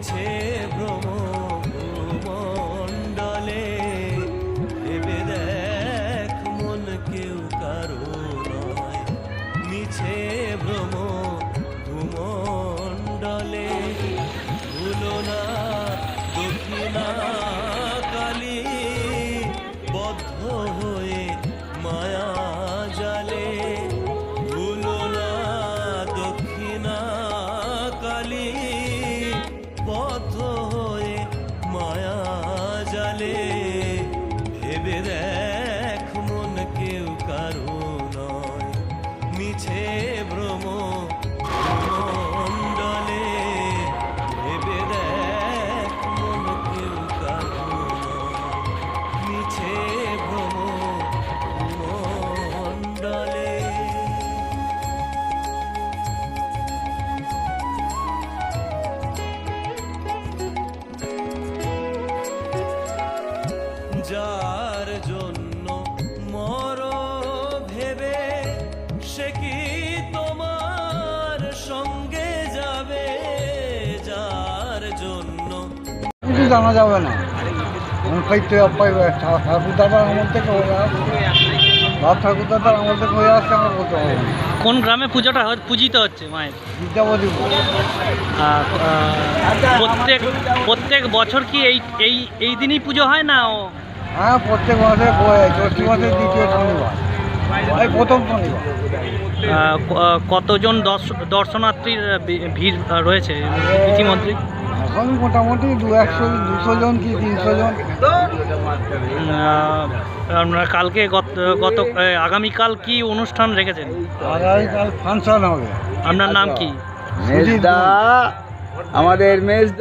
হইছে ভ্রম মণ্ডলে ভেবে দেখ মন কেউ কারও নয়। মিছে বদ্ধ হয়ে মায়া জালে জানা যাবে না। ঠাকুর দাদার আমার থেকে হয়ে বাপ ঠাকুর দাদার আমার থেকে হয়ে আসছে আমার বলতে হবে কোন গ্রামে পুজোটা পূজিত হচ্ছে মায়ের? বিদ্যাপতি প্রত্যেক প্রত্যেক বছর কি এই এই এই দিনই পুজো হয় না ও? হ্যাঁ প্রত্যেক মাসে জ্যৈষ্ঠ মাসের দ্বিতীয় শনিবার। এই প্রথম শনিবার। কতজন দর্শ- দর্শনার্থীর ভিড় রয়েছে ইতিমধ্যে এখন মোটামুটি দু একশো দুশো জন কি তিনশো জন। আপনারা কালকে গত গত আগামীকাল কি অনুষ্ঠান রেখেছেন? আগামীকাল ফাংশন হবে। আপনার নাম কি? আমাদের মেজ